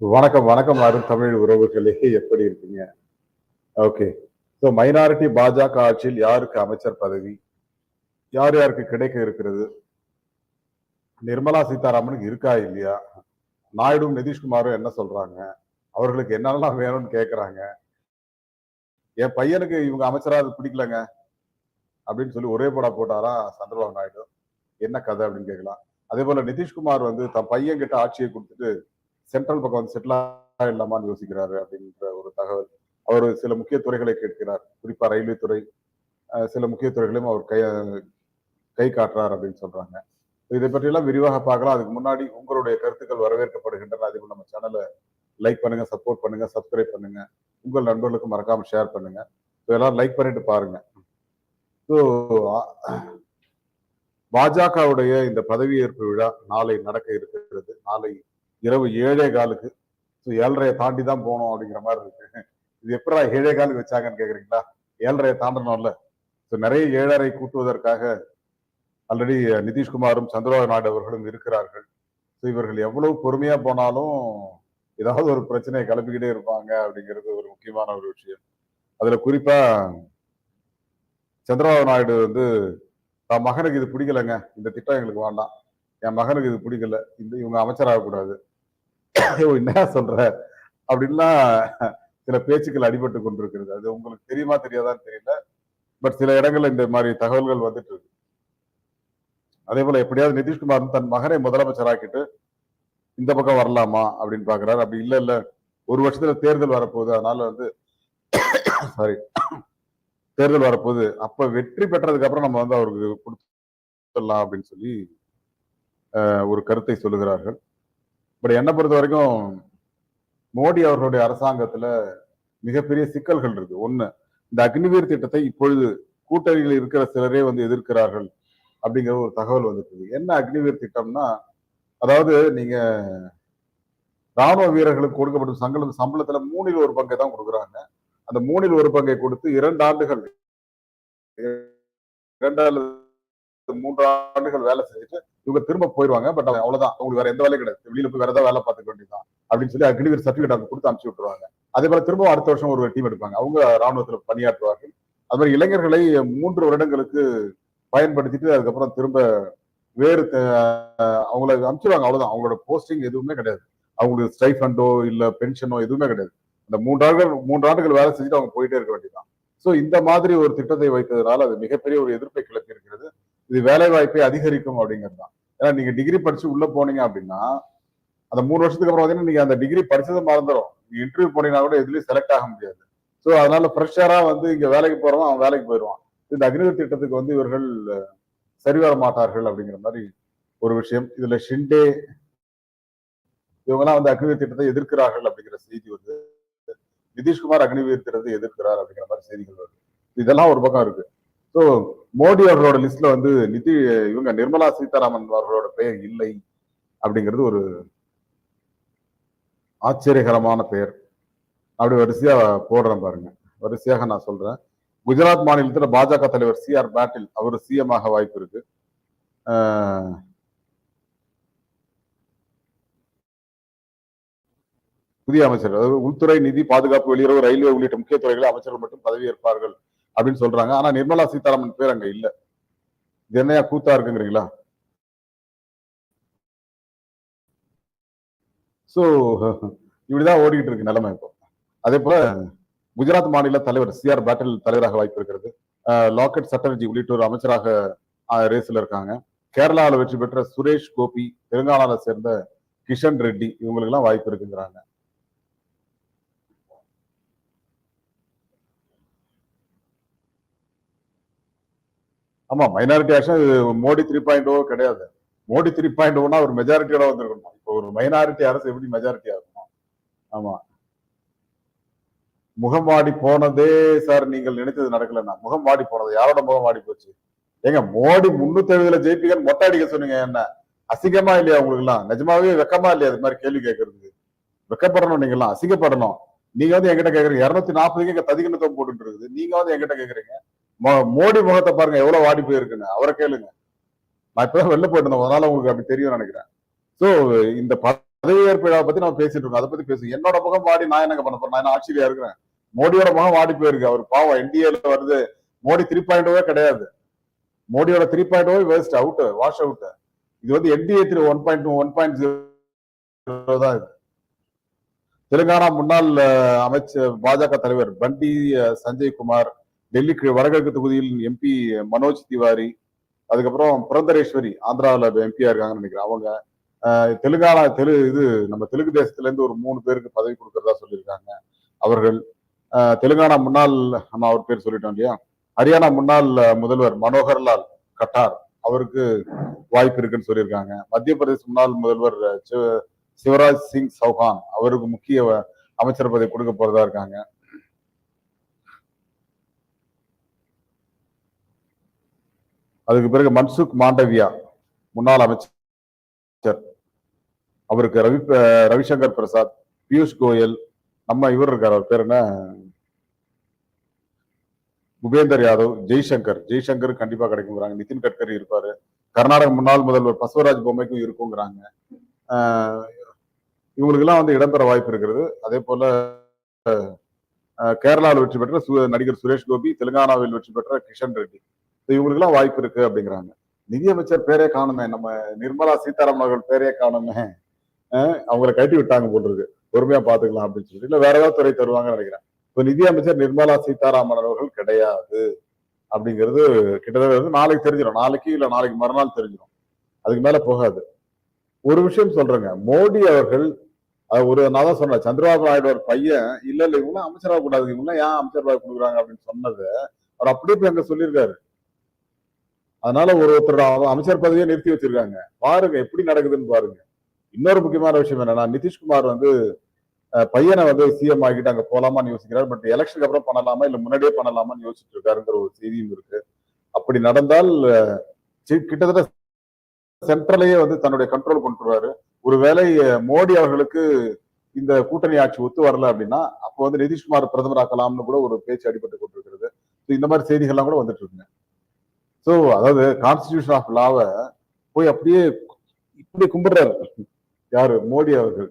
வணக்கம் வணக்கம் அருண் தமிழ் உறவுகளே. எப்படி இருக்கீங்க? ஓகே ஸோ மைனாரிட்டி பாஜக ஆட்சியில் யாருக்கு அமைச்சர் பதவி? யார் யாருக்கு கிடைக்க இருக்கிறது? நிர்மலா சீதாராமனுக்கு இருக்கா இல்லையா? நாயுடும் நிதிஷ்குமாரும் என்ன சொல்றாங்க? அவர்களுக்கு என்னெல்லாம் வேணும்னு கேட்குறாங்க என் பையனுக்கு இவங்க அமைச்சரா அது பிடிக்கலங்க. அப்படின்னு சொல்லி ஒரே படம் போட்டாரா சந்திரபாபு நாயுடு? என்ன கதை அப்படின்னு கேட்கலாம் அதே போல நிதிஷ்குமார் வந்து தன் பையன் கிட்ட ஆட்சியை கொடுத்துட்டு சென்ட்ரல் பக்கம் வந்து செட்டில் இல்லாமான்னு யோசிக்கிறாரு அப்படின்ற ஒரு தகவல். அவர் சில முக்கிய துறைகளை கேட்கிறார். குறிப்பா ரயில்வே துறை சில முக்கிய துறைகளையும் அவர் கை கை காட்டுறார் அப்படின்னு சொல்றாங்க. இதை பற்றியெல்லாம் விரிவாக பார்க்கலாம். அதுக்கு முன்னாடி உங்களுடைய கருத்துக்கள் வரவேற்கப்படுகின்றன. அதே நம்ம சேனலை லைக் பண்ணுங்க சப்போர்ட் பண்ணுங்க சப்ஸ்கிரைப் பண்ணுங்க. உங்கள் நண்பர்களுக்கு மறக்காம ஷேர் பண்ணுங்க. ஸோ எல்லாரும் லைக் பண்ணிட்டு பாருங்க. ஸோ பாஜகவுடைய இந்த பதவியேற்பு விழா நாளை நடக்க இருக்கிறது. நாளை இரவு ஏழே காலுக்கு. ஸோ ஏழரையை தாண்டி தான் போகணும் அப்படிங்கிற மாதிரி இருக்கு. இது எப்படா ஏழே காலுக்கு வச்சாங்கன்னு கேட்குறீங்களா ஏழரையை தாண்டணும்ல. ஸோ நிறைய ஏழரை கூட்டுவதற்காக ஆல்ரெடி நிதிஷ்குமாரும் சந்திரபாபு நாயுடு அவர்களும் இருக்கிறார்கள். ஸோ இவர்கள் எவ்வளவு பொறுமையா போனாலும் ஏதாவது ஒரு பிரச்சனையை கிளப்பிக்கிட்டே இருப்பாங்க அப்படிங்கிறது ஒரு முக்கியமான ஒரு விஷயம். அதுல குறிப்பா சந்திரபாபு நாயுடு வந்து தான் மகனுக்கு இது பிடிக்கலங்க. இந்த திட்டம் எங்களுக்கு வேண்டாம். என் மகனுக்கு இது பிடிக்கல. இந்த இவங்க அமைச்சராகக்கூடாது. என்ன சொல்ற? அப்படின்லாம் சில பேச்சுக்கள் அடிபட்டு கொண்டிருக்கிறது. அது உங்களுக்கு தெரியுமா தெரியாதான்னு தெரியல. பட் சில இடங்கள்ல இந்த மாதிரி தகவல்கள் வந்துட்டு இருக்கு. அதே போல எப்படியாவது நிதிஷ்குமார் தன் மகனை முதலமைச்சராக்கிட்டு இந்த பக்கம் வரலாமா அப்படின்னு பாக்குறாரு. அப்படி இல்ல இல்ல. ஒரு வருஷத்துல தேர்தல் வரப்போகுது. அதனால வந்து சாரி தேர்தல் வரப்போகுது. அப்ப வெற்றி பெற்றதுக்கு அப்புறம் நம்ம வந்து அவருக்கு கொடுத்துடலாம் அப்படின்னு சொல்லி ஒரு கருத்தை சொல்லுகிறார்கள். பட் என்னை பொறுத்த வரைக்கும் மோடி அவர்களுடைய அரசாங்கத்துல மிகப்பெரிய சிக்கல்கள் இருக்கு. ஒண்ணு இந்த அக்னிவீர் திட்டத்தை இப்பொழுது கூட்டணியில் இருக்கிற சிலரே வந்து எதிர்க்கிறார்கள் அப்படிங்கிற ஒரு தகவல் வந்துருக்கு என்ன அக்னிவீர் திட்டம்னா அதாவது நீங்க ராணுவ வீரர்களுக்கு கொடுக்கப்படும் சங்கல சம்பளத்துல மூணில் ஒரு பங்கை தான் கொடுக்குறாங்க. அந்த மூணில் ஒரு பங்கை கொடுத்து இரண்டு ஆண்டுகள் இரண்டு அல்லது மூன்று ஆண்டுகள் வேலை செஞ்சுட்டு இவங்க திரும்ப போயிருவாங்க. பட் அவ்வளவுதான். அவங்களுக்கு வேற எந்த வேலையும் கிடையாது. வெளியில போய் வேற ஏதாவது வேலை பார்த்துக்க வேண்டியதான் அப்படின்னு சொல்லி அக்னிவீர் சர்டிபிகேட் அவங்க கொடுத்து அனுப்பிச்சு விட்டுருவாங்க. அதே போல திரும்ப அடுத்த வருஷம் ஒரு டீம் எடுப்பாங்க. அவங்க ராணுவத்துல பணியாற்றுவார்கள். அது மாதிரி இளைஞர்களை மூன்று வருடங்களுக்கு பயன்படுத்திட்டு அதுக்கப்புறம் திரும்ப வேறு அவங்கள அனுப்பிச்சிருவாங்க. அவ்வளவுதான். அவங்களோட போஸ்டிங் எதுவுமே கிடையாது. அவங்களுக்கு ஸ்டைஃபண்டோ இல்ல பென்ஷனோ எதுவுமே கிடையாது. அந்த மூன்றாண்டுகள் மூன்றாண்டுகள் வேலை செஞ்சுட்டு அவங்க போயிட்டே இருக்க வேண்டியதான் ஸோ இந்த மாதிரி ஒரு திட்டத்தை வைத்ததுனால அது மிகப்பெரிய ஒரு எதிர்ப்பை கிளப்பி இருக்கிறது. இது வேலை வாய்ப்பை அதிகரிக்கும் அப்படிங்கிறது தான். ஏன்னா நீங்க டிகிரி படிச்சு உள்ள போனீங்க அப்படின்னா அந்த மூணு வருஷத்துக்கு அப்புறம் பார்த்தீங்கன்னா நீங்க அந்த டிகிரி படிச்சதை மறந்துடும் நீங்க இன்டர்வியூ போனீங்கன்னா கூட எதுலயும் செலக்ட் ஆக முடியாது. ஸோ அதனால ஃப்ரெஷரா வந்து இங்க வேலைக்கு போறவன் அவன் வேலைக்கு போயிடுவான் இந்த அக்னிவர் திட்டத்துக்கு வந்து இவர்கள் சரிவர மாட்டார்கள் அப்படிங்கிற மாதிரி ஒரு விஷயம். இதுல ஷிண்டே இவங்கெல்லாம் வந்து அக்னிவீர் திட்டத்தை எதிர்க்கிறார்கள் அப்படிங்கிற செய்தி வந்து நிதிஷ்குமார் அக்னிவீர் திட்டத்தை எதிர்க்கிறார் அப்படிங்கிற மாதிரி செய்திகள் வருது. இதெல்லாம் ஒரு பக்கம் இருக்கு. ஸோ மோடி அவர்களோட லிஸ்ட்ல வந்து நிதி இவங்க நிர்மலா சீதாராமன் அவர்களோட பெயர் இல்லை அப்படிங்கிறது ஒரு ஆச்சரியகரமான பெயர். அப்படி வரிசையா போடுறேன் பாருங்க. வரிசையாக நான் சொல்றேன். குஜராத் மாநிலத்தில் பாஜக தலைவர் சி ஆர் பேட்டில் அவர் சிஎம் ஆக வாய்ப்பு இருக்கு. புதிய அமைச்சர் அதாவது உள்துறை நிதி பாதுகாப்பு வெளியுறவு ரயில்வே உள்ளிட்ட முக்கிய துறைகளில் அமைச்சர்கள் மட்டும் பதவியேற்பார்கள். அப்படின்னு சொல்றாங்க. ஆனா நிர்மலா சீதாராமன் பேர் அங்க இல்ல. இது என்னையா கூத்தா இருக்குங்கிறீங்களா? சோ இப்படிதான் ஓடிக்கிட்டு இருக்கு நிலைமை இப்போ. அதே போல குஜராத் மாநில தலைவர் சி ஆர் தலைவராக வாய்ப்பு இருக்கிறது. லாக்கெட் சட்டர்ஜி உள்ளிட்டோர் அமைச்சராக ரேஸ்ல இருக்காங்க. கேரளாவில் வெற்றி பெற்ற சுரேஷ் கோபி தெலுங்கானாவை சேர்ந்த கிஷன் ரெட்டி இவங்களுக்கு எல்லாம் வாய்ப்பு இருக்குங்கிறாங்க. ஆமா minority action Modi three point O கிடையாது. மோடி த்ரீ பாயிண்ட் ஓனா ஒரு மெஜாரிட்டியோட வந்திருக்கணும். இப்போ ஒரு மைனாரிட்டி அரசு எப்படி மெஜாரிட்டி ஆகும்? ஆமா. முகம் வாடி போனதே சார் நீங்கள் நினைத்தது நடக்கலன்னா முகம் வாடி போனது யாரோட முகம் வாடி போச்சு? ஏங்க மோடி முன்னூத்தி எழுபதுல ஜெயிப்பீங்கன்னு மொட்டை அடிக்க சொன்னீங்க என்ன? அசிங்கமா இல்லையா உங்களுக்கு எல்லாம் நிஜமாவே வெக்கமா இல்லையா அது மாதிரி கேள்வி கேட்கறதுக்கு? வெக்கப்படணும் நீங்க எல்லாம் அசிங்கப்படணும். நீங்க வந்து எங்கிட்ட கேக்குறீங்க இருநூத்தி நாற்பதுக்கு எங்க ததிகணத்தம் போட்டுட்டு இருக்குது. நீங்க வந்து எங்கிட்ட கேக்குறீங்க மோடி முகத்தை பாருங்க எவ்வளவு வாடி போயிருக்குன்னு. அவரை கேளுங்க. நான் இப்பதான் வெளில போயிட்டு இருந்தேன். அதனால உங்களுக்கு அப்படி தெரியும் நினைக்கிறேன். சோ இந்த பதவியேற்பு விழாவை பத்தி நம்ம பேசிட்டு இருக்கோம். அதை பத்தி பேசுங்க என்னோட முகம் வாடி நான் என்ன பண்ண போறேன்? நான் என்ன ஆட்சியில இருக்கிறேன்? மோடியோட முகம் வாடி போயிருக்கு. அவர் பாவம் என்டிஏல வருது. மோடி த்ரீ பாயிண்ட் கிடையாது. மோடியோட three point waste out wash out இது வந்து NDA three one point two one point zero தான் இது. தெலுங்கானா முன்னாள் அமைச்சர் பாஜக தலைவர் பண்டி சஞ்சய் குமார் டெல்லிக்கு வடகிழக்கு தொகுதியில் எம்பி மனோஜ் திவாரி அதுக்கப்புறம் புரந்தரேஸ்வரி ஆந்திராவில் எம்பியா இருக்காங்கன்னு நினைக்கிறேன். அவங்க தெலுங்கானா தெலு இது நம்ம தெலுங்கு தேசத்துல இருந்து ஒரு மூணு பேருக்கு பதவி கொடுக்கறதா சொல்லியிருக்காங்க அவர்கள். தெலுங்கானா முன்னாள் நம்ம அவர் பேர் சொல்லிட்டோம் இல்லையா? ஹரியானா முன்னாள் முதல்வர் மனோகர்லால் கட்டார். அவருக்கு வாய்ப்பு இருக்குன்னு சொல்லியிருக்காங்க. மத்திய பிரதேச முன்னாள் முதல்வர் சிவ- சிவராஜ் சிங் சௌஹான் அவருக்கு முக்கிய அமைச்சர் பதவி கொடுக்க போறதா இருக்காங்க. அதுக்கு பிறகு மன்சுக் மாண்டவியா முன்னாள் அமைச்சர். அவருக்கு ரவி ரவிசங்கர் பிரசாத் பியூஷ் கோயல் நம்ம இவர் இருக்கார் அவர் பேர் என்ன? புபேந்தர் யாதவ் ஜெய்சங்கர். ஜெய்சங்கர் கண்டிப்பா கிடைக்குங்கிறாங்க. நிதின் கட்கரி இருப்பாரு. கர்நாடக முன்னாள் முதல்வர் பசவராஜ் பொம்மைக்கும் இருக்குங்கிறாங்க. ஆஹ் இவங்களுக்கெல்லாம் வந்து இடம்பெற வாய்ப்பு இருக்கிறது. அதே போல கேரளாவில் வெற்றி பெற்ற நடிகர் சுரேஷ் கோபி தெலுங்கானாவில் வெற்றி பெற்ற கிஷன் ரெட்டி. இவங்களுக்கு எல்லாம் வாய்ப்பு இருக்கு அப்படிங்கிறாங்க. நிதியமைச்சர் பேரே காணுமே நம்ம நிர்மலா சீதாராமன் அவர்கள் பேரே காணுமே. அவங்களை கட்டி விட்டாங்க போட்டிருக்கு பொறுமையா பாத்துக்கலாம் அப்படின்னு சொல்லிட்டு. இல்ல வேற ஏதாவது துறை தருவாங்கன்னு நினைக்கிறேன். இப்போ நிதியமைச்சர் நிர்மலா சீதாராமன் அவர்கள் கிடையாது. அப்படிங்கிறது கிட்டத்தட்ட வந்து நாளைக்கு தெரிஞ்சிடும் நாளைக்கு இல்ல நாளைக்கு மறுநாள் தெரிஞ்சிடும் அதுக்கு மேல போகாது. ஒரு விஷயம் சொல்றேங்க. மோடி அவர்கள் அது ஒரு நான் தான் சொன்னேன் சந்திரபாபு நாயுடு ஒரு பையன் இல்ல இல்ல இவங்களாம் அமைச்சராக கூடாது. இவங்களாம் ஏன் அமைச்சர் கொடுக்குறாங்க அப்படின்னு சொன்னது அவர் அப்படியே போய் அங்க சொல்லியிருக்காரு. அதனால ஒரு ஒருத்தரோட அமைச்சர் பதவியை நிறுத்தி வச்சிருக்காங்க. பாருங்க எப்படி நடக்குதுன்னு பாருங்க. இன்னொரு முக்கியமான விஷயம் என்னன்னா நிதிஷ்குமார் வந்து பையனை வந்து சிஎம் ஆகிட்டு அங்க போலாமான்னு யோசிக்கிறார். பட் எலெக்ஷனுக்கு அப்புறம் பண்ணலாமா இல்ல முன்னாடியே பண்ணலாமான்னு யோசிச்சுட்டு இருக்காருங்கிற ஒரு செய்தியும் இருக்கு. அப்படி நடந்தால் கிட்டத்தட்ட சென்ட்ரலையே வந்து தன்னுடைய கண்ட்ரோல் கொண்டுருவாரு. ஒருவேளை மோடி அவர்களுக்கு இந்த கூட்டணி ஆட்சி ஒத்து வரல அப்படின்னா அப்போ வந்து நிதிஷ்குமார் பிரதமர் ஆக்கலாம்னு கூட ஒரு பேச்சு அடிபட்டு கொண்டிருக்கிறது. இந்த மாதிரி செய்திகள்லாம் கூட வந்துட்டு இருக்குங்க. ஸோ அதாவது கான்ஸ்டிடியூஷன் ஆஃப் லாவை போய் அப்படியே இப்படி கும்பிடுறாரு. யாரு? மோடி அவர்கள்.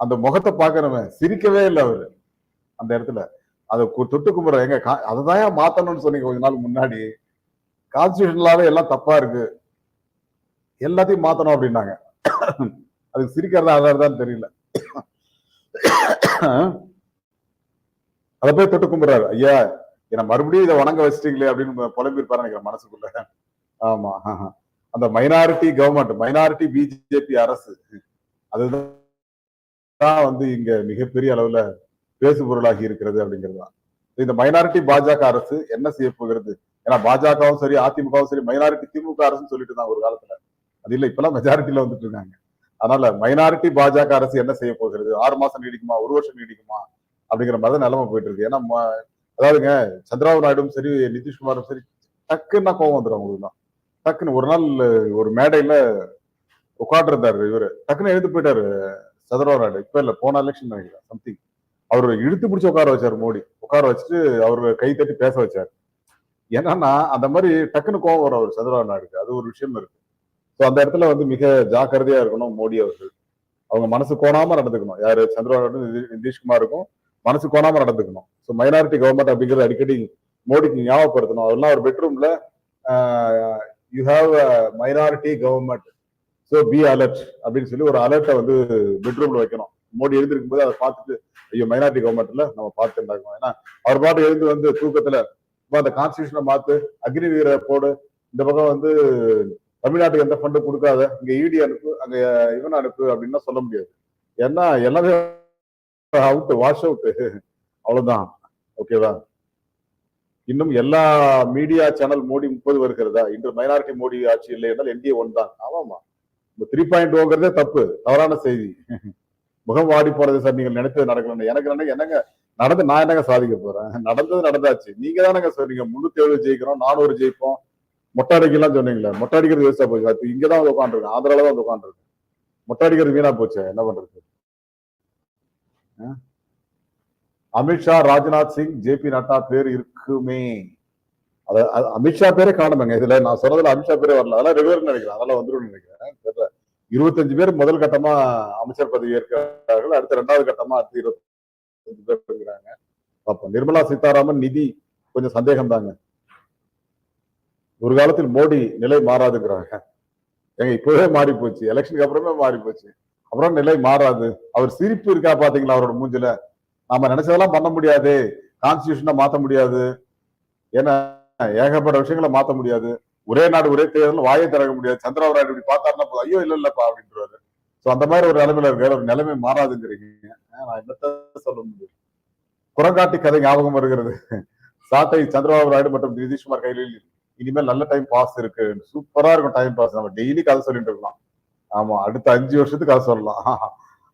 அந்த முகத்தை பாக்குறவன் சிரிக்கவே இல்லை அவரு. அந்த இடத்துல. அதை தொட்டு கும்பிடுற எங்க அதை தான் மாத்தணும்னு சொன்னீங்க கொஞ்ச நாள் முன்னாடி? கான்ஸ்டியூஷன்லாவே எல்லாம் தப்பா இருக்கு. எல்லாத்தையும் மாத்தணும் அப்படின்னாங்க. அதுக்கு சிரிக்கிறதா அதான் தெரியல. அதை போய் தொட்டு கும்பிடுறாரு. ஐயா ஏன்னா மறுபடியும் இதை வணங்க வச்சிட்டீங்களே அப்படின்னு புலம்பிருப்பாரு நினைக்கிறேன் மனசுக்குள்ள. ஆமா அந்த மைனாரிட்டி கவர்மெண்ட் மைனாரிட்டி பிஜேபி அரசு அதுதான் வந்து இங்க மிகப்பெரிய அளவுல பேசு பொருளாகி இருக்கிறது அப்படிங்கிறது தான். இந்த மைனாரிட்டி பாஜக அரசு என்ன செய்ய போகிறது? ஏன்னா பாஜகவும் சரி அதிமுகவும் சரி மைனாரிட்டி திமுக அரசுன்னு சொல்லிட்டு தான் ஒரு காலத்துல. அது இல்ல இப்பெல்லாம் மெஜாரிட்டியில வந்துட்டு இருக்காங்க. அதனால மைனாரிட்டி பாஜக அரசு என்ன செய்ய போகிறது? ஆறு மாசம் நீடிக்குமா? ஒரு வருஷம் நீடிக்குமா? அப்படிங்கிற மாதிரி நிலைமை போயிட்டு இருக்கு. ஏன்னா அதாவதுங்க சந்திரபாபு நாயுடும் சரி நிதிஷ்குமாரும் சரி டக்குன்னா கோவம் வந்துடும் அவங்களுக்கு தான் டக்குன்னு ஒரு நாள் ஒரு மேடையில உட்காந்துருந்தாரு இவரு. டக்குன்னு எழுந்து போயிட்டாரு சந்திரபாபு நாயுடு. இப்ப இல்ல போன எலெக்ஷன் நினைக்கிறேன் சம்திங் அவர் இழுத்து பிடிச்சி உட்கார வச்சாரு மோடி. உட்கார வச்சுட்டு அவரு கை தட்டி பேச வச்சாரு. என்னன்னா அந்த மாதிரி டக்குன்னு கோவம் வரும் அவர் சந்திரபாபு நாயுடுக்கு. அது ஒரு விஷயம் இருக்கு. ஸோ அந்த இடத்துல வந்து மிக ஜாக்கிரதையா இருக்கணும் மோடி அவர்கள். அவங்க மனசு கோணாம நடந்துக்கணும். யாரு? சந்திரபாபு நாயுடு நிதிஷ்குமாருக்கும் மனசு கோணாம நடந்துக்கணும். ஸோ மைனாரிட்டி கவர்மெண்ட் அப்படிங்கிறது அடிக்கடி மோடிக்கு ஞாபகப்படுத்தணும். அதெல்லாம் ஒரு பெட்ரூம்ல you have minority government so be alert அப்படின்னு சொல்லி ஒரு அலர்ட்டை வந்து பெட்ரூம்ல வைக்கணும். மோடி எழுந்திருக்கும் போது அதை பார்த்துட்டு ஐயோ மைனாரிட்டி கவர்மெண்ட்ல நம்ம பார்த்து இருந்தாக்கணும் ஏன்னா அவர் பாட்டு எழுந்து வந்து தூக்கத்துல அந்த கான்ஸ்டியூஷனை மாத்து அக்னி வீர போடு இந்த பக்கம் வந்து தமிழ்நாட்டுக்கு எந்த ஃபண்டும் கொடுக்காத இங்க இடி அனுப்பு அங்க இவன் அனுப்பு அப்படின்னா சொல்ல முடியாது. ஏன்னா எல்லாமே அவுட் வாஷ் அவுட் அவ்வளவுதான். ஓகேவா இன்னும் எல்லா மீடியா சேனல் மோடி முப்பது வருகிறதா? இன்று மைனாரிட்டி மோடி ஆட்சி இல்லை என்றால் என்டிஏ ஒன் தான் ஆமாமா. இந்த த்ரீ பாயிண்ட் ஓங்கிறதே தப்பு. தவறான செய்தி. முகம் வாடி போறது சார் நீங்கள் நினைத்தது நடக்கணும் எனக்கு நினைக்க என்னங்க? நடந்து நான் என்னங்க சாதிக்க போறேன்? நடந்தது நடந்தாச்சு. நீங்க தானங்க சொன்னீங்க முன்னூத்தி எழுபது ஜெயிக்கிறோம் நானூறு ஜெயிப்போம். மொட்டை அடிக்கலாம் சொன்னீங்களே மொட்டை அடிக்கிறது வேஸ்டா போச்சு. அது இங்கதான் உட்காந்துருக்கேன் ஆந்திரால தான் உட்காந்துருக்கேன் மொட்டை அடிக்கிறது வீணா போச்சு என்ன பண்றது? அமித்ஷா ராஜ்நாத் சிங் ஜே பி நட்டா பேர் இருக்குமே. அத அமித்ஷா பேரே காணுமேங்க. இதுல நான் சொன்னதுல அமித்ஷா பேரே வரல. அதெல்லாம் ரெகுலர் நினைக்கிறேன். அதெல்லாம் வந்துடும் நினைக்கிறேன். தெரியல. இருபத்தஞ்சு பேர் முதல் கட்டமா அமைச்சர் பதவி ஏற்கிறார்கள். அடுத்த ரெண்டாவது கட்டமா அடுத்து இருபத்தஞ்சு பேர் இருக்கிறாங்க. பார்ப்போம் நிர்மலா சீதாராமன் நிதி கொஞ்சம் சந்தேகம் தாங்க ஒரு காலத்தில் மோடி நிலை மாறாதுங்கிறாங்க. ஏங்க இப்பவே மாறி போச்சு எலெக்ஷனுக்கு அப்புறமே மாறி போச்சு அப்புறம் நிலை மாறாது. அவர் சிரிப்பு இருக்கா பாத்தீங்களா அவரோட மூஞ்சில? நாம நினைச்சதெல்லாம் பண்ண முடியாது. கான்ஸ்டியூஷனை மாத்த முடியாது. ஏன்னா ஏகப்பட்ட விஷயங்களை மாத்த முடியாது. ஒரே நாடு ஒரே தேர்தல் வாயை திறக்க முடியாது. சந்திரபாபு நாயுடு இப்படி பார்த்தாருன்னா போதும், ஐயோ இல்ல இல்லப்பா அப்படின்றாரு. சோ அந்த மாதிரி ஒரு நிலைமையில இருக்காரு. ஒரு நிலைமை மாறாதுங்கிறீங்க. நான் என்னத்த சொல்ல முடியும்? குரங்காட்டி கதை ஞாபகம் வருகிறது. சாட்டை சந்திரபாபு நாயுடு மற்றும் நிதிஷ்குமார் கையில் இனிமேல் நல்ல டைம் பாஸ் இருக்கு. சூப்பரா இருக்கும் டைம் பாஸ் நம்ம டெய்லி கதை சொல்லிட்டு இருக்கலாம். ஆமா அடுத்த அஞ்சு வருஷத்துக்கு கதை சொல்லலாம்.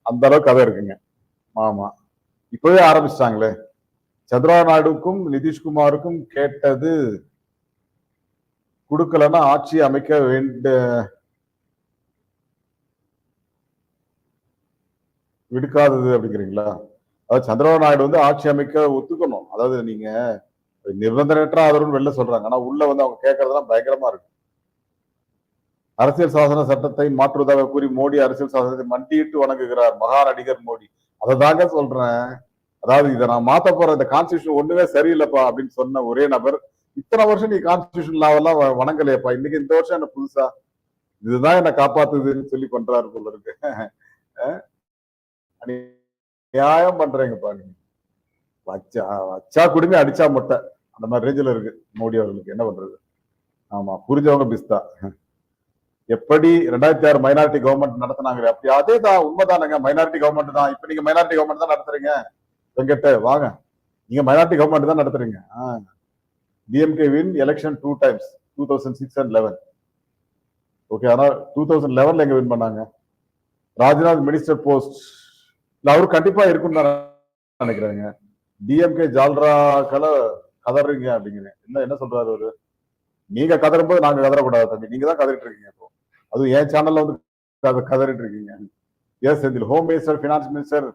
அந்த அளவுக்கு கதை இருக்குங்க. ஆமா. இப்பவே ஆரம்பிச்சிட்டாங்களே. சந்திரா நாயுடுக்கும் நிதிஷ்குமாருக்கும் கேட்டது கொடுக்கலன்னா ஆட்சி அமைக்க வேண்ட விடுக்காதது அப்படிங்கிறீங்களா? அதாவது சந்திரபாபு நாயுடு வந்து ஆட்சி அமைக்க ஒத்துக்கணும். அதாவது நீங்க நிபந்தனையற்ற ஆதரவுன்னு வெளில சொல்றாங்க. ஆனா உள்ள வந்து அவங்க கேட்கறதெல்லாம் பயங்கரமா இருக்கு. அரசியல் சாசன சட்டத்தை மாற்றுவதாக கூறி மோடி அரசியல் சாசனத்தை மண்டியிட்டு வணங்குகிறார் மகா நடிகர் மோடி. அதை தாங்க சொல்றேன். அதாவது இதை நான் மாத்த போற இந்த கான்ஸ்டியூஷன் ஒண்ணுமே சரியில்லைப்பா அப்படின்னு சொன்ன ஒரே நபர் இத்தனை வருஷம் நீ கான்ஸ்டியூஷன் லாவெல்லாம் வணங்கலையப்பா. இன்னைக்கு இந்த வருஷம் என்ன புதுசா? இதுதான் என்ன காப்பாத்துதுன்னு சொல்லி பண்றாரு போல இருக்கு. நியாயம் பண்றீங்கப்பா நீ. வச்சா வச்சா குடுமே அடிச்சா முட்டை. அந்த மாதிரி ரேஞ்சில் இருக்கு மோடி அவர்களுக்கு. என்ன பண்றது? ஆமா புரிஞ்சவங்க பிஸ்தா எப்படி ரெண்டாயிரத்தி ஆறு மைனாரிட்டி கவர்மெண்ட் நடத்தினாங்க அப்படி அதே தான் உண்மைதானுங்க. மைனாரிட்டி கவர்மெண்ட் தான். இப்ப நீங்க மைனாரிட்டி கவர்மெண்ட் தான் நடத்துறீங்க. வெங்கட் வாங்க. நீங்க மைனாரிட்டி கவர்மெண்ட் தான் நடத்துறீங்க. DMK win election two times two thousand six and eleven okay ஆனா டூ தௌசண்ட் லெவன்ல எங்க வின் பண்ணாங்க? ராஜ்நாத் மினிஸ்டர் போஸ்ட் இல்ல அவரு கண்டிப்பா இருக்கும்னு தான் நினைக்கிறேங்க. டிஎம்கே ஜால்ராக்களை கதறீங்க அப்படிங்கிறேன். என்ன என்ன சொல்றாரு அவரு? நீங்க கதறும்போது நாங்க கதறக்கூடாது தம்பி. நீங்க தான் கதறிட்டு இருக்கீங்க அதுவும் என் சேனல்ல வந்து அதை கதறிட்டு இருக்கீங்க எஸ் இதில் ஹோம் மினிஸ்டர் ஃபினான்ஸ் மினிஸ்டர்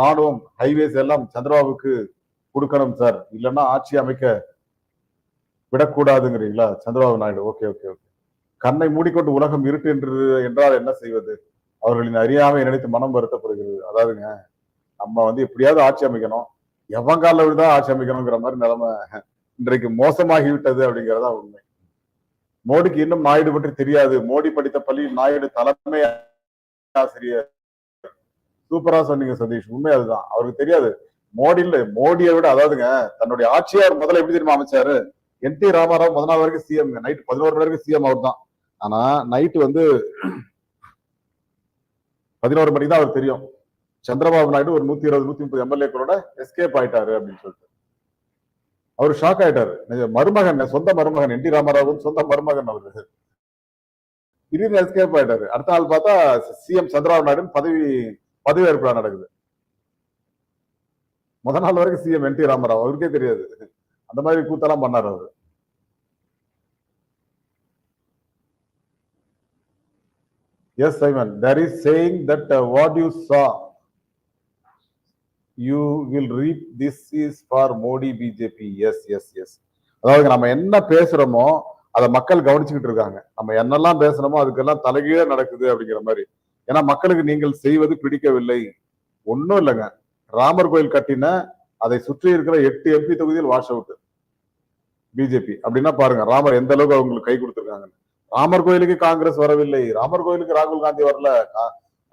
ராணுவம் ஹைவேஸ் எல்லாம் சந்திரபாபுக்கு கொடுக்கணும் சார் இல்லைன்னா ஆட்சி அமைக்க விடக்கூடாதுங்கிறீங்களா Chandrababu Naidu? Okay okay okay கண்ணை மூடிக்கொண்டு உலகம் இருட்டு என்று என்றால் என்ன செய்வது? அவர்களின் அறியாமை நினைத்து மனம் வருத்தப்படுகிறது. அதாவதுங்க நம்ம வந்து எப்படியாவது ஆட்சி அமைக்கணும். எவங்கால காலில் விழுந்தா ஆட்சி அமைக்கணுங்கிற மாதிரி நிலைமை இன்றைக்கு மோசமாகிவிட்டது அப்படிங்கிறதா அப்படிங்கறதா உண்மை. மோடிக்கு இன்னும் நாயுடு பற்றி தெரியாது. மோடி படித்த பள்ளியில் நாயுடு தலைமை ஆசிரியர். சூப்பரா சொன்னீங்க சதீஷ். உண்மை அதுதான். அவருக்கு தெரியாது. மோடி இல்ல. மோடியை விட அதாவதுங்க தன்னுடைய ஆட்சியார் முதல்ல எப்படி தெரியுமா அமைச்சாரு? என் டி ராமாராவ் முதல் நாள் வரைக்கும் சிஎம் நைட் பதினோரு மணி வரைக்கும் சிஎம் அவர் தான் ஆனா நைட்டு வந்து பதினோரு மணிக்கு தான் அவர் தெரியும். சந்திரபாபு நாயுடு ஒரு நூத்தி இருபது நூத்தி முப்பது எம்எல்ஏக்களோட எஸ்கேப் ஆயிட்டாரு அப்படின்னு சொல்லிட்டு. அவர் ஷாக் ஆயிட்டாரு. மருமகன் சொந்த மருமகன் என் டி ராமராவும் சொந்த மருமகன் அவரு. திடீர்னு எஸ்கேப் ஆயிட்டாரு. அடுத்த நாள் பார்த்தா சிஎம் சந்திரபாபு நாயுடு பதவி பதவி விழா நடக்குது. முத நாள் வரைக்கும் சிஎம் என் டி ராமராவ் அவருக்கே தெரியாது. அந்த மாதிரி கூத்தெல்லாம் பண்ணாரு அவரு. Yes Simon there is saying that uh, what sow you will reap this is for Modi BJP yes yes yes அதாவது நம்ம என்ன பேசுறோமோ அதை மக்கள் கவனிச்சுக்கிட்டு இருக்காங்க. நம்ம என்னெல்லாம் பேசுறோமோ அதுக்கெல்லாம் தலைகீழே நடக்குது அப்படிங்கிற மாதிரி. ஏன்னா மக்களுக்கு நீங்கள் செய்வது பிடிக்கவில்லை. ஒன்றும் இல்லைங்க. ராமர் கோயில் கட்டின அதை சுற்றி இருக்கிற எட்டு எம்பி தொகுதியில் வாஷ் அவுட் பிஜேபி அப்படின்னா பாருங்க ராமர் எந்த அளவுக்கு அவங்களுக்கு கை கொடுத்துருக்காங்க ராமர் கோயிலுக்கு காங்கிரஸ் வரவில்லை. ராமர் கோயிலுக்கு ராகுல் காந்தி வரல.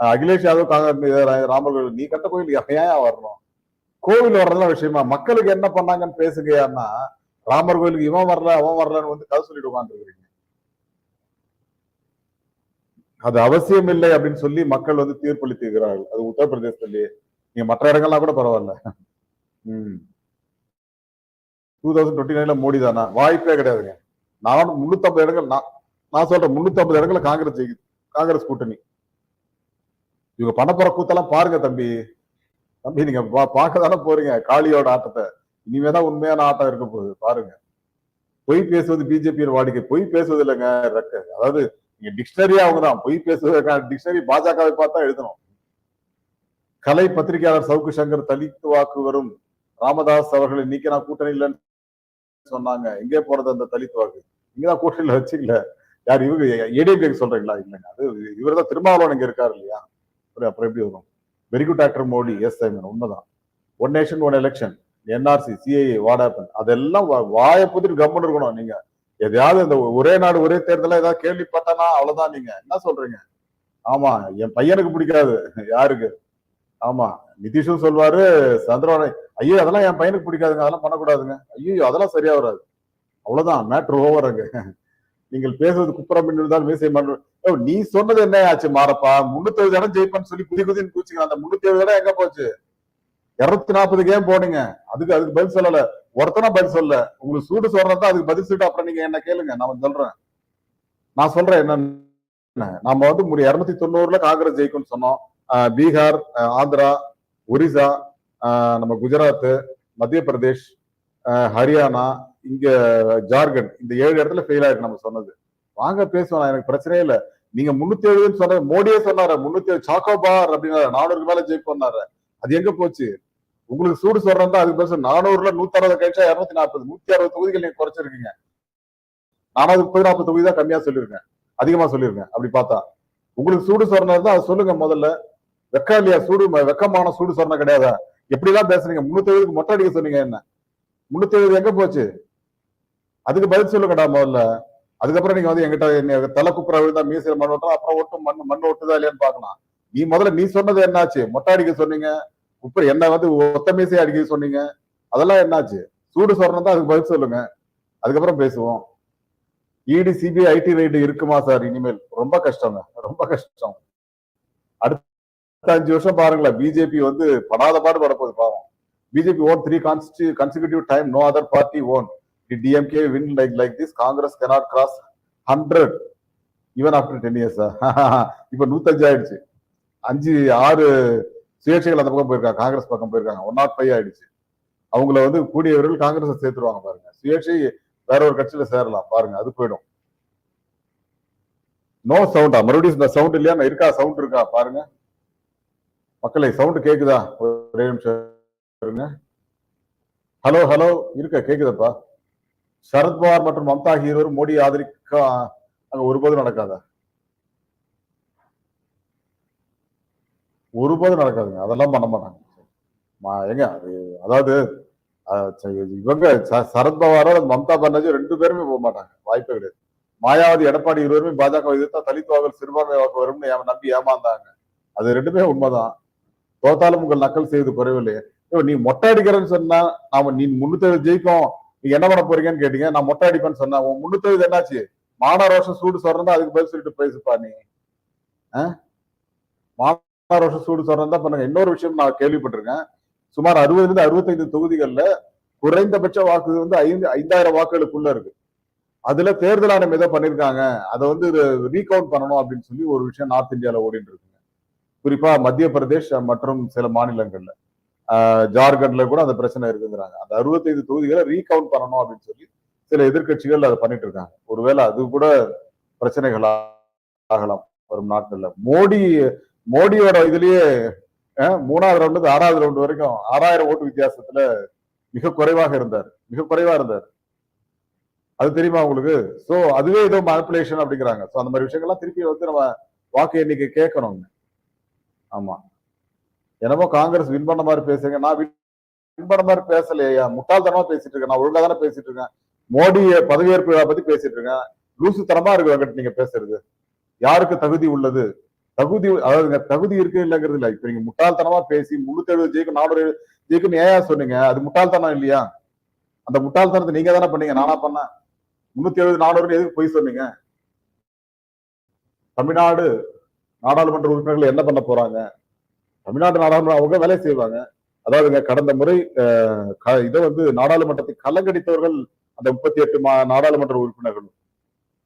அகிலேஷ் யாதவ் காங்கிரஸ் ராமர் கோயில் நீ கட்ட கோயில் ஏன் வரணும்? கோவில் வர்றதுலாம் விஷயமா? மக்களுக்கு என்ன பண்ணாங்கன்னு பேசுகையான்னா ராமர் கோயிலுக்கு இவன் வரல அவன் வரலன்னு வந்து கதை சொல்லிட்டு உட்காந்துருக்கீங்க அது அவசியம் இல்லை அப்படின்னு சொல்லி மக்கள் வந்து தீர்ப்பளித்திருக்கிறார்கள். அது உத்தரப்பிரதேசத்திலேயே. நீங்க மற்ற இடங்கள்லாம் கூட பரவாயில்ல. ம். டூ தௌசண்ட் டுவெண்ட்டி நைன்ல மோடி தானா? வாய்ப்பே கிடையாதுங்க. நான் முன்னூத்தம்பது இடங்கள் நான் நான் சொல்றேன் முன்னூத்தம்பது இடங்களை காங்கிரஸ் காங்கிரஸ் கூட்டணி. இவங்க பணப்புற கூத்தெல்லாம் பாருங்க தம்பி தம்பி நீங்க பா- பார்க்க தானே போறீங்க காளியோட ஆட்டத்தை இனிமேதான் உண்மையான ஆட்டம் இருக்க போகுது பாருங்க பொய் பேசுவது பிஜேபியின் வாடிக்கை பொய் பேசுவது இல்லைங்க ரெக்க அதாவது நீங்க டிக்ஷனரியா அவங்க தான் பொய் பேசுவதற்கான டிக்ஷனரி பாஜகவை பார்த்தா எழுதணும் கலை பத்திரிகையாளர் சவுக்கு சங்கர் தலித்து வாக்கு வரும் ராமதாஸ் அவர்களை நீக்க நான் கூட்டணி இல்லைன்னு சொன்னாங்க எங்கே போறது அந்த தலித்து வாக்கு இங்கதான் கூட்டணியில வச்சுக்கல யார் இவங்க ஏடிஎம்கே சொல்றீங்களா இல்லைங்க அது இவர் தான் திருமாவளவன் இங்க இருக்காரு இல்லையா அப்புறம் அப்புறம் எப்படி வரும்? Very good actor Modi yes Aiman உண்மைதான். One nation one election NRC CIA வாடாப்பன் அதெல்லாம் வாயை பத்திட்டு கம்முன்னு இருக்கணும் நீங்க. எதையாவது இந்த ஒரே நாடு ஒரே தேர்தல ஏதாவது கேள்விப்பட்டனா அவ்வளவுதான் நீங்க. என்ன சொல்றீங்க? ஆமா என் பையனுக்கு பிடிக்காது. யாருக்கு? ஆமா நிதிஷும் சொல்வாரு சந்திரபாபு ஐயோ அதெல்லாம் என் பையனுக்கு பிடிக்காதுங்க அதெல்லாம் பண்ணக்கூடாதுங்க. ஐயோ அதெல்லாம் சரியா வராது. அவ்வளவுதான் மேட்ரு ஓவர் அங்க. நீங்கள் பேசுவது குப்புறம் இருந்தால் மீசை மன்று நீ சொன்னது என்ன ஆச்சு மாறப்பா? முன்னூத்தி ஏழு இடம் ஜெயிப்பான்னு சொல்லி குதி குதின்னு கூச்சிங்க அந்த முன்னூத்தி ஏழு இடம் எங்க போச்சு? இருநூத்தி நாற்பது கேம் போனீங்க. அதுக்கு அதுக்கு பதில் சொல்லல. ஒருத்தனா பதில் சொல்லல. உங்களுக்கு சூடு சொல்றதா அதுக்கு பதில் சொல்லிட்டு அப்புறம் நீங்க என்ன கேளுங்க. நான் சொல்றேன். நான் சொல்றேன் என்னன்னு. நாம வந்து முடி இருநூத்தி தொண்ணூறுல காங்கிரஸ் ஜெயிக்கும்னு சொன்னோம். பீகார் ஆந்திரா ஒரிசா நம்ம குஜராத் மத்திய பிரதேஷ் ஹரியானா இங்க ஜார்க்கண்ட். இந்த ஏழு இடத்துல ஃபெயில் ஆயிருக்கு நம்ம சொன்னது. வாங்க பேசுவோம் எனக்கு பிரச்சனையே இல்ல. நீங்க முன்னூத்தி எழுபதுன்னு சொன்னது மோடியே சொன்னாரு முன்னூத்தி ஏழு சாக்கோபார் அப்படின்னாரு நானூறுக்கு மேல ஜெயிப்போம்னாரு அது எங்க போச்சு? உங்களுக்கு சூடு சொல்றதா அதுக்கு பேச நானூறுல நூத்தி அறுபது கழிச்சா இருநூத்தி நாற்பது நூத்தி அறுபது தொகுதிகள் நீங்க குறைச்சிருக்கீங்க. நானாவது முப்பது நாற்பது தொகுதி தான் கம்மியா சொல்லியிருக்கேன். அதிகமா சொல்லியிருக்கேன் அப்படி பார்த்தா. உங்களுக்கு சூடு சொரணம் தான் அதை சொல்லுங்க முதல்ல. வெக்கம் இல்லையா? சூடு வெக்கமான சூடு சொரணம் கிடையாதா? எப்படிலாம் பேசுறீங்க முன்னூத்தி எழுபதுக்கு மொட்டை அடிக்க சொன்னீங்க என்ன? முன்னூத்தி எழுபது எங்க போச்சு? அதுக்கு பதில் சொல்லுங்கடா முதல்ல. அதுக்கப்புறம் நீங்க வந்து எங்கிட்ட தலை குப்புற விழுந்தா மீசையில் மண் ஓட்டுறோம் அப்புறம் ஒட்டும் மண் மண் ஒட்டுதா இல்லையான்னு பாக்கலாம் நீ முதல்ல நீ சொன்னது என்னாச்சு? மொட்டை அடிக்க சொன்னீங்க. குப்புற என்ன வந்து ஒத்த மீசையை அடிக்க சொன்னீங்க? அதெல்லாம் என்னாச்சு? சூடு சொரணம் தான் அதுக்கு பதில் சொல்லுங்க. அதுக்கப்புறம் பேசுவோம். இடி சிபிஐ ஐடி ரைடு இருக்குமா சார்? இனிமேல். ரொம்ப கஷ்டங்க. ரொம்ப கஷ்டம். அடுத்த அஞ்சு வருஷம் பாருங்களேன் பிஜேபி வந்து படாத பாடு படப்போகுது பாவம். BJP won three கான்ஸ்டி consecutive time no other party won the DMK win like like this Congress cannot cross hundred even after ten years இப்ப நூத்தஞ்சு ஆயிடுச்சு. அஞ்சு ஆறு சுயேட்சைகள் அந்த பக்கம் போயிருக்காங்க காங்கிரஸ் பக்கம் போயிருக்காங்க. ஒன் நாட் ஃபைவ் ஆயிடுச்சு. அவங்கள வந்து கூடியவர்கள் காங்கிரஸை காங்கிரஸ் சேர்த்துருவாங்க பாருங்க. சுயேட்சை வேற ஒரு கட்சியில சேரலாம். பாருங்க அது போயிடும். நோ சவுண்டா மறுபடியும் இந்த சவுண்ட் இல்லையா? நான் இருக்கா? சவுண்ட் இருக்கா? பாருங்க. மக்களை சவுண்ட் கேக்குதா? ஒரே நிமிஷம் ஹலோ ஹலோ இருக்க? கேக்குதப்பா? சரத்பவார் மற்றும் மம்தா ஹீரோர் மோடி ஆதரிக்க அங்க ஒருபோதும் நடக்காதா? ஒருபோதும் நடக்காதுங்க. அதெல்லாம் பண்ண மாட்டாங்க. மா- ஏங்க அது அதாவது இவங்க சரத்பவாரோ சரத்பவாரோட மம்தா பானர்ஜி ரெண்டு பேருமே போக மாட்டாங்க. வாய்ப்பே கிடையாது. மாயாவதி எடப்பாடி இருவருமே பாஜக எதிர்த்தா தலித் வாக்கள் சிறுபான்மை வாக்கு வரும்னு நம்பி ஏமாந்தாங்க. அது ரெண்டுமே உண்மைதான். தோத்தாலும் உங்கள் நக்கல் செய்து குறைவில்லையே. நீ மொட்டை அடிக்கிறேன்னு சொன்னா நாம நீ முன்னூத்தி ஜெயிக்கும். நீங்க என்ன பண்ண போறீங்கன்னு கேட்டீங்க. நான் மொட்டை அடிப்பேன்னு சொன்னேன் உன் முன்னூத்தி என்னாச்சு? மானரோஷம் சூடு சொல்றதா அதுக்கு பதில் சொல்லிட்டு பேசுப்பா நீ. ஆஹ்? மானரோஷம் சூடு சொல்றதா பண்ணுங்க இன்னொரு விஷயம் நான் கேள்விப்பட்டிருக்கேன். சுமார் அறுபதுல இருந்து அறுபத்தைந்து தொகுதிகள்ல குறைந்தபட்ச வாக்கு வந்து ஐந்து ஐந்தாயிரம் வாக்குகளுக்குள்ள இருக்கு. அதுல தேர்தல் ஆணையம் ஏதோ பண்ணிருக்காங்க. அதை வந்து ரீகவுண்ட் பண்ணணும் அப்படின்னு சொல்லி ஒரு விஷயம் நார்த் இந்தியால ஓடிட்டு இருக்குங்க. குறிப்பா மத்திய பிரதேஷ் மற்றும் சில மாநிலங்கள்ல. ஜார்க்கண்ட்ல கூட அந்த பிரச்சனை இருக்குங்கிறாங்க. அந்த அறுபத்தைந்து தொகுதிகளை ரீகவுண்ட் பண்ணணும் அப்படின்னு சொல்லி சில எதிர்க்கட்சிகள் அதை பண்ணிட்டு இருக்காங்க. ஒருவேளை அது கூட பிரச்சனைகள் ஆகலாம் வரும் நாட்கள்ல. மோடி மோடியோட இதுலயே மூணாவது ரவுண்டு இருந்து ஆறாவது ரவுண்டு வரைக்கும் ஆறாயிரம் ஓட்டு வித்தியாசத்துல மிக குறைவாக இருந்தார். மிக குறைவா இருந்தார். அது தெரியுமா உங்களுக்கு? சோ அதுவே ஏதோ மேனிப்புலேஷன் அப்படிங்கிறாங்க. சோ அந்த மாதிரி விஷயங்கள்லாம் திருப்பி வந்து நம்ம வாக்கு எண்ணிக்கை கேட்கணும் ஆமா. என்னமோ காங்கிரஸ் வின் பண்ண மாதிரி பேசுங்க நான் வின் பண்ண மாதிரி பேசலையா? முட்டாள்தனமா பேசிட்டு இருக்கேன். நான் ஒழுங்கா தானே பேசிட்டு இருக்கேன். மோடி பதவியேற்பு விழா பத்தி பேசிட்டு இருக்கேன். லூசு தரமா இருக்கு வெங்கட் நீங்க பேசுறது. யாருக்கு தகுதி உள்ளது? தகுதி அதாவது தகுதி இருக்கு இல்லைங்கிறது இல்ல. இப்ப நீங்க முட்டாள்தனமா பேசி முன்னூத்தி எழுபது ஜெயிக்கும் நானூறு ஜெயிக்கும் ஏன் சொன்னீங்க? அது முட்டாள்தனம் இல்லையா? அந்த முட்டாள்தனத்தை நீங்க தானே பண்ணீங்க. நானா பண்ணேன். முன்னூத்தி எழுபது நானூறு எதுக்கு போய் சொன்னீங்க? தமிழ்நாடு நாடாளுமன்ற உறுப்பினர்கள் என்ன பண்ண போறாங்க? தமிழ்நாடு நாடாளுமன்ற அவங்க வேலை செய்வாங்க. அதாவதுங்க கடந்த முறை அஹ், க- இதை வந்து நாடாளுமன்றத்தை கலங்கடித்தவர்கள் அந்த முப்பத்தி எட்டு மா நாடாளுமன்ற உறுப்பினர்கள்.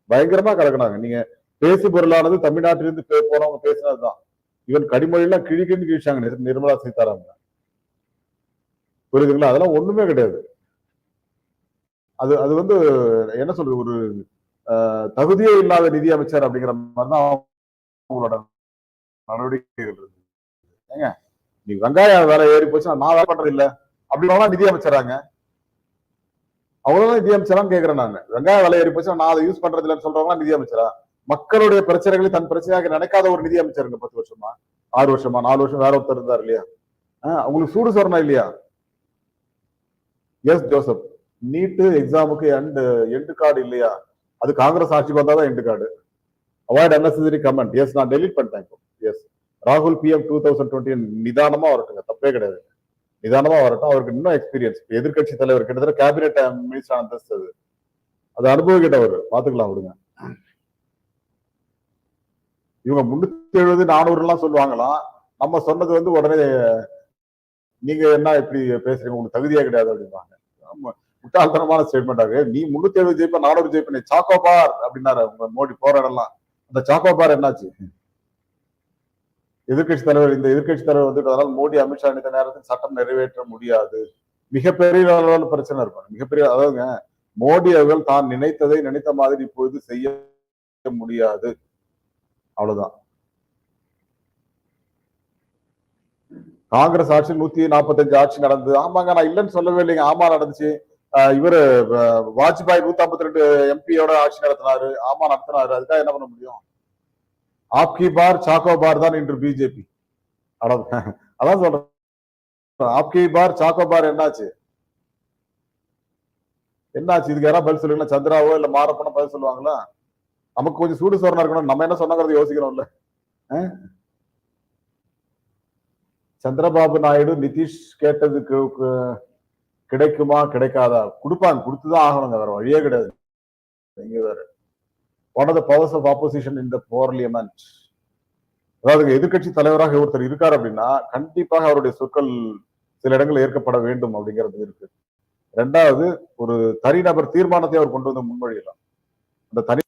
பயங்கரமா கலக்கினாங்க. நீங்க பேசு பொருளானது தமிழ்நாட்டிலிருந்து பே- போனவங்க பேசினதுதான். இவன் கடிமொழியெல்லாம் கிழிக்கின்னு கிழிச்சாங்க நிர்மலா சீதாராமன். புரியுதுங்களா? அதெல்லாம் ஒண்ணுமே கிடையாது. அது அது வந்து என்ன சொல்றது? ஒரு அஹ், தகுதியே இல்லாத நிதி அமைச்சர் அப்படிங்கிற மாதிரி தான் அவங்களோட நடவடிக்கைகள் இருக்கு. ஏங்க? நீ வெங்காயம் வேலை ஏறி போச்சுன்னா நான் வேலை பண்றது இல்ல. அப்படின்னா நிதி அமைச்சராங்க. அவ்வளவுதான் நிதி அமைச்சரான்னு கேக்குறேன் நான். வெங்காய விலை ஏறி போச்சு நான் அதை யூஸ் பண்றது இல்லைன்னு சொல்றவங்க நிதி அமைச்சரா? மக்களுடைய பிரச்சனைகளை தன் பிரச்சனையாக நினைக்காத ஒரு நிதி அமைச்சருங்க பத்து வருஷமா ஆறு வருஷமா நாலு வருஷம் வேற ஒருத்தர் இருந்தார் இல்லையா? ஆஹ் உங்களுக்கு சூடு சொரணா இல்லையா? எஸ் ஜோசப் நீட்டு எக்ஸாமுக்கு எண்டு எண்டு கார்டு இல்லையா? அது காங்கிரஸ் ஆட்சிக்கு வந்தாதான் end card avoid unnecessary comment yes நான் டெலிட் பண்ணிட்டேன் இப்போ. எஸ் ராகுல் பிஎம் டூ தௌசண்ட் டுவெண்ட்டி நிதானமா வரட்டுங்க. தப்பே கிடையாது. நிதானமா வரட்டும். அவருக்கு இன்னும் எக்ஸ்பீரியன்ஸ் எதிர்கட்சி தலைவர் கிட்டத்தட்ட கேபினெட் மினிஸ்டர் அந்தஸ்து அது. அது அனுபவிக்கிட்டவர். பாத்துக்கலாம் விடுங்க. இவங்க முன்னூத்தி எழுபது நானூறு எல்லாம் சொல்லுவாங்களாம். நம்ம சொன்னது வந்து உடனே நீங்க என்ன இப்படி பேசுறீங்க? உங்களுக்கு தகுதியே கிடையாது அப்படிம்பாங்க. முட்டாள்தனமான ஸ்டேட்மெண்ட் ஆகு நீ முன்னூத்தி எழுபது ஜெயிப்ப நானூறு ஜெயிப்ப நீ சாக்கோ பார் அப்படின்னாரு. உங்க மோடி போராடலாம். அந்த சாக்கோ பார் என்னாச்சு? எதிர்கட்சி தலைவர் இந்த எதிர்கட்சி தலைவர் வந்துட்டு மோடி அமித்ஷா இந்த நேரத்தில் சட்டம் நிறைவேற்ற முடியாது. மிகப்பெரிய அளவில் பிரச்சனை இருக்கும். மிகப்பெரிய அதாவதுங்க மோடி அவர்கள் தான் நினைத்ததை நினைத்த மாதிரி இப்பொழுது செய்ய முடியாது. அவ்வளவுதான். காங்கிரஸ் ஆட்சி நூத்தி நாற்பத்தஞ்சு ஆட்சி நடந்தது. ஆமாங்க நான் இல்லைன்னு சொல்லவே இல்லைங்க. ஆமா நடந்துச்சு. ஆஹ் இவரு வாஜ்பாய் நூத்தி ஐம்பத்தி ரெண்டு எம்பியோட ஆட்சி நடத்தினாரு. ஆமா நடத்தினாரு. அதுக்காக என்ன பண்ண முடியும்? ஆப்கி பார் சாக்கோ பார் தான் இன்று பிஜேபி. அதான் சொல்றேன். ஆப்கி பார் சாக்கோ பார் என்னாச்சு? என்னாச்சு? இதுக்கு யாராவது பதில் சொல்லுங்களா சந்திராவோ இல்ல மாரப்பனோ பதில் சொல்லுவாங்களா? நமக்கு கொஞ்சம் சூடு சோரணம் இருக்கணும். நம்ம என்ன சொன்னாங்கிறத யோசிக்கிறோம்ல. சந்திரபாபு நாயுடு நிதிஷ் கேட்டதுக்கு கிடைக்குமா கிடைக்காதா? கொடுப்பாங்க. கொடுத்துதான் ஆகணுங்க. வேற வழியே கிடையாது. நீங்க வேற. One of the powers of opposition in the parliament அதாவது எதிர்கட்சி தலைவராக ஒருத்தர் இருக்கார் அப்படின்னா கண்டிப்பாக அவருடைய சொற்கள் சில இடங்கள் ஏற்கப்பட வேண்டும் அப்படிங்கிறது இருக்கு. ரெண்டாவது ஒரு தனிநபர் தீர்மானத்தை அவர் கொண்டு வந்து முன்மொழியலாம். அந்த தனி